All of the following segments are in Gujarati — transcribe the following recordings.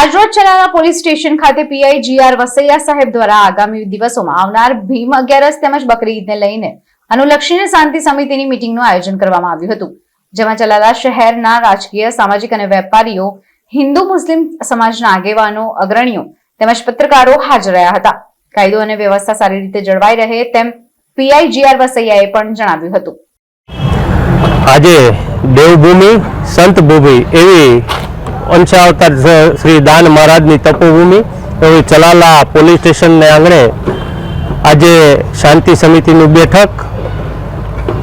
આજરોજ ચલાલા પોલીસ સ્ટેશન ખાતે પીઆઈ જીઆર વસૈયા સાહેબ દ્વારા આગામી દિવસોમાં આવનાર ભીમ અગિયારસ તેમજ બકરી ઈદને લઈને અનુલક્ષીને શાંતિ સમિતિની મિટિંગનું આયોજન કરવામાં આવ્યું હતું, જેમાં ચલાલા શહેરના રાજકીય, સામાજિક અને વેપારીઓ, હિન્દુ, મુસ્લિમ સમાજના આગેવાનો, અગ્રણીઓ તેમજ પત્રકારો હાજર રહ્યા હતા. કાયદો અને વ્યવસ્થા સારી રીતે જળવાઈ રહે તેમ પીઆઈ જીઆર વસૈયાએ પણ જણાવ્યું હતું. આજે દેવભૂમિ સંત એવી અંશાવતાર શ્રી દાન મહારાજની તપોભૂમિ એવી ચલાલા પોલીસ સ્ટેશનને આંગણે આજે શાંતિ સમિતિની બેઠક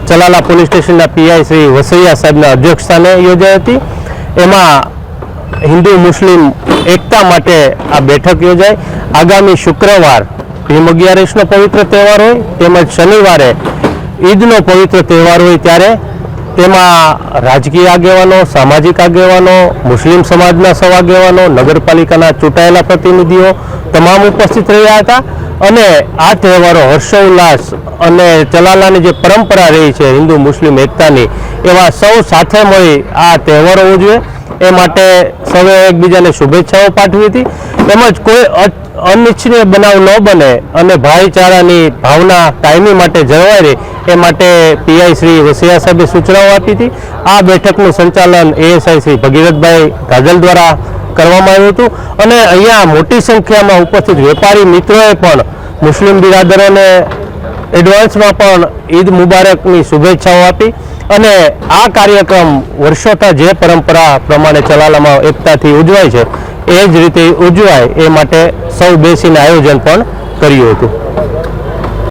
ચલાલા પોલીસ સ્ટેશનના પીઆઈ શ્રી વસૈયા સાહેબના અધ્યક્ષસ્થાને યોજાઈ હતી. એમાં હિન્દુ મુસ્લિમ એકતા માટે આ બેઠક યોજાઈ. આગામી શુક્રવાર ભીમ અગિયારસનો પવિત્ર તહેવાર હોય તેમજ શનિવારે ઈદનો પવિત્ર તહેવાર હોય ત્યારે તેમાં રાજકીય આગેવાનો, સામાજિક આગેવાનો, મુસ્લિમ સમાજના સૌ આગેવાનો, નગરપાલિકાના ચૂંટાયેલા પ્રતિનિધિઓ તમામ ઉપસ્થિત રહ્યા હતા. અને આ તહેવારો હર્ષોલ્લાસ અને ચલાલાની જે પરંપરા રહી છે હિન્દુ મુસ્લિમ એકતાની, એવા સૌ સાથે મળી આ તહેવારો ઉજવે. એ માટે સૌએ એકબીજાને શુભેચ્છાઓ પાઠવી હતી. તેમજ કોઈ અનિચ્છનીય બનાવ ન બને અને ભાઈચારાની ભાવના કાયમી માટે જળવાઈ રહે, એ માટે પીઆઈ શ્રી વસિયા સાહેબે સૂચનાઓ આપી હતી. આ બેઠકનું સંચાલન એએસઆઈ શ્રી ભગીરથભાઈ ગાજલ દ્વારા કરવામાં આવ્યું હતું. અને અહીંયા મોટી સંખ્યામાં ઉપસ્થિત વેપારી મિત્રોએ પણ મુસ્લિમ બિરાદરોને એડવાન્સમાં પણ ઈદ મુબારકની શુભેચ્છાઓ આપી. અને આ કાર્યક્રમ વર્ષોતા જે પરંપરા પ્રમાણે ચલાલામાં એકતાથી ઉજવાય છે, એ જ રીતે ઉજવાય એ માટે સૌ બેસીને આયોજન પણ કર્યું હતું.